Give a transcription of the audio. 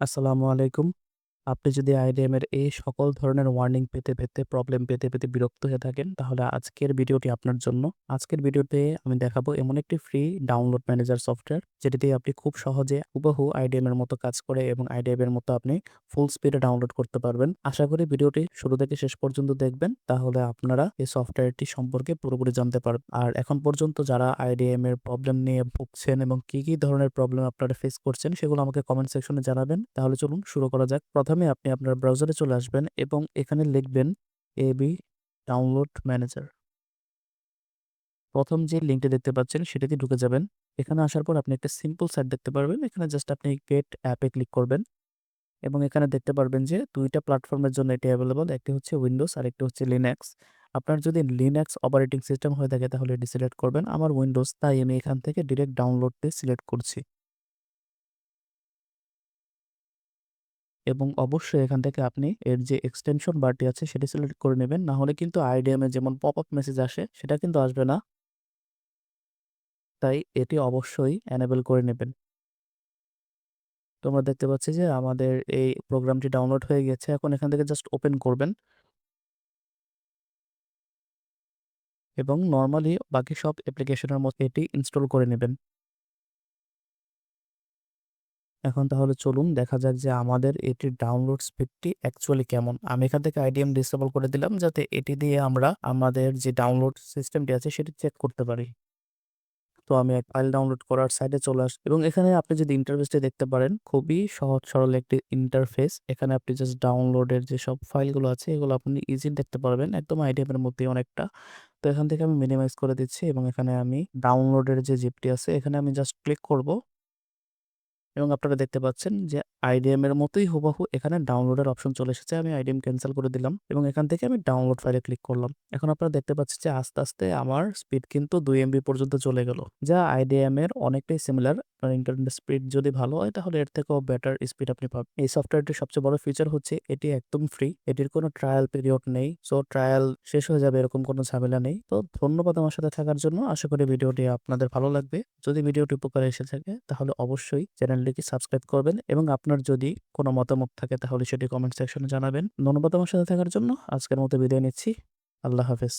আসসালামু আলাইকুম। আপনি যদি এর এই সকল ধরনের ওয়ার্নিং পেতে, পেতে প্রবলেম পেতে, পেতে বিরক্ত হয়ে থাকেন তাহলে আজকের ভিডিওটি আপনার জন্য। আজকের ভিডিওতে আমি দেখাবো এমন একটি ফ্রি ডাউনলোড ম্যানেজার সফটওয়্যার যেটি দিয়ে আপনি খুব সহজে হুবহু এর মতো কাজ করে এবং এর মতো আপনি ফুল স্পিডে ডাউনলোড করতে পারবেন। আশা করি ভিডিওটি শুরু থেকে শেষ পর্যন্ত দেখবেন তাহলে আপনারা এই সফটওয়্যারটি সম্পর্কে পুরোপুরি জানতে পারবেন। আর এখন পর্যন্ত যারা IDM এর প্রবলেম নিয়ে ভুগছেন এবং কি, কি ধরনের প্রবলেম আপনারা ফেস করছেন সেগুলো আমাকে কমেন্ট সেকশনে জানাবেন। তাহলে চলুন শুরু করা যাক। প্রথমে আপনি আপনার ব্রাউজারে চলে আসবেন এবং এখানে লিখবেন এবি ডাউনলোড ম্যানেজার। প্রথম যে লিঙ্কটি দেখতে পাচ্ছেন সেটাতে ঢুকে যাবেন। এখানে আসার পর আপনি একটা সিম্পল সাইট দেখতে পারবেন। এখানে জাস্ট আপনি গেট অ্যাপে ক্লিক করবেন এবং এখানে দেখতে পারবেন যে ২ টা প্ল্যাটফর্মের জন্য এটি অ্যাভেলেবল একটি হচ্ছে উইন্ডোজ আর একটি হচ্ছে লিনাক্স। আপনার যদি লিনাক্স অপারেটিং সিস্টেম হয়ে থাকে তাহলে এটি সিলেক্ট করবেন। আমার উইন্ডোজ তাই আমি এখান থেকে ডিরেক্ট ডাউনলোড দিয়ে সিলেক্ট করছি। এবং অবশ্যই এখান থেকে আপনি এর যে এক্সটেনশন বারটি আছে সেটি সিলেক্ট করে নেবেন। না হলে কিন্তু এ যেমন পপ আপ মেসেজ আসে, সেটা কিন্তু আসবে না। তাই এটি অবশ্যই এনেবল করে নেবেন। তোমরা দেখতে পাচ্ছি যে আমাদের এই প্রোগ্রামটি ডাউনলোড হয়ে গেছে। এখন এখান থেকে জাস্ট ওপেন করবেন। এবং নরমালি বাকি সব অ্যাপ্লিকেশনের মতো এটি ইনস্টল করে নেবেন। এখন তাহলে চলুন দেখা যাক যে আমাদের এটির ডাউনলোড স্পিডটি অ্যাকচুয়ালি কেমন। আমি এখান থেকে IDM ডিসেবল করে দিলাম যাতে এটি দিয়ে আমরা আমাদের যে ডাউনলোড সিস্টেমটি আছে সেটি চেক করতে পারি। তো আমি এক ফাইল ডাউনলোড করার সাইডে চলে আস এবং এখানে আপনি যদি ইন্টারফেসটি দেখতে পারেন, খুবই সহজ সরল একটি ইন্টারফেস। এখানে আপনি জাস্ট ডাউনলোডের যেসব ফাইলগুলো আছে, এগুলো আপনি ইজিলি দেখতে পারবেন। একদম এর মধ্যেই অনেকটা। তো এখান থেকে আমি মিনিমাইজ করে দিচ্ছি এবং এখানে আমি ডাউনলোডের যে জিপটি আছে, এখানে আমি জাস্ট ক্লিক করব। এবং আপনারা দেখতে পাচ্ছেন যে আইডিএম এর মতোই হুবহু এখানে ডাউনলোডের অপশন চলে এসেছে। আমি IDM ক্যান্সেল করে দিলাম এবং এখান থেকে আমি ডাউনলোড ফাইলে ক্লিক করলাম। এখন আপনারা দেখতে পাচ্ছেন যে আস্তে, আস্তে আমার স্পিড কিন্তু দুই এমবি পর্যন্ত চলে গেল। যা আইডিএম এর অনেকটাই সিমিলার। আপনার ইন্টারনেট স্পিড যদি ভালো হয় তাহলে এর থেকেও বেটার স্পিড আপনি পাবেন। এই সফটওয়্যারটির সবচেয়ে বড় ফিচার হচ্ছে এটি একদম ফ্রি। এটির কোনো ট্রায়াল পিরিয়ড নেই। সো ট্রায়াল শেষ হয়ে যাবে এরকম কোনো ঝামেলা নেই। তো ধন্যবাদ আমার সাথে থাকার জন্য। আশা করি ভিডিওটি আপনাদের ভালো লাগবে। যদি ভিডিওটি উপকারে এসে থাকে তাহলে অবশ্যই চ্যানেলটিকে সাবস্ক্রাইব করবেন এবং আপনার যদি কোনো মতামত থাকে তাহলে সেটি কমেন্ট সেকশনে জানাবেন। ধন্যবাদ আমার সাথে থাকার জন্য। আজকের মতো বিদায় নিচ্ছি। আল্লাহ হাফেজ।